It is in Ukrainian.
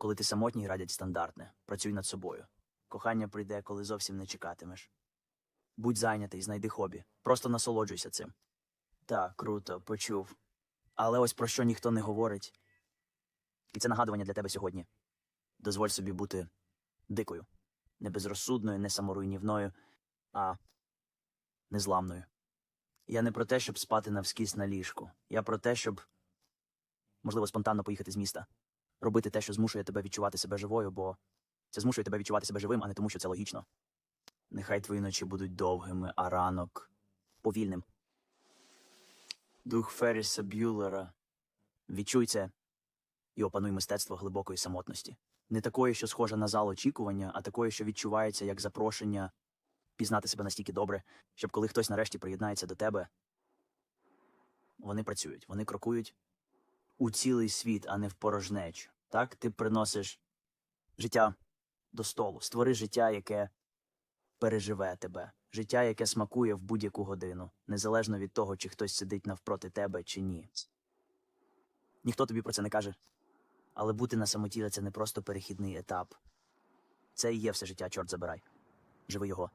Коли ти самотній, радять стандартне. Працюй над собою. Кохання прийде, коли зовсім не чекатимеш. Будь зайнятий, знайди хобі. Просто насолоджуйся цим. Так, круто, почув. Але ось про що ніхто не говорить. І це нагадування для тебе сьогодні. Дозволь собі бути дикою, не безрозсудною, не саморуйнівною, а незламною. Я не про те, щоб спати навскіз на ліжку. Я про те, щоб, можливо, спонтанно поїхати з міста, робити те, що змушує тебе відчувати себе живою, бо це змушує тебе відчувати себе живим, а не тому, що це логічно. Нехай твої ночі будуть довгими, а ранок повільним. Дух Ферріса Б'юлера. Відчуй це і опануй мистецтво глибокої самотності. Не такої, що схожа на зал очікування, а такої, що відчувається як запрошення пізнати себе настільки добре, щоб коли хтось нарешті приєднається до тебе, вони працюють, вони крокують у цілий світ, а не в порожнечу. Так ти приносиш життя до столу, створи життя, яке переживе тебе, життя, яке смакує в будь-яку годину, незалежно від того, чи хтось сидить навпроти тебе чи ні. Ніхто тобі про це не каже. Але бути на самоті це не просто перехідний етап. Це і є все життя, чорт забирай. Живи його.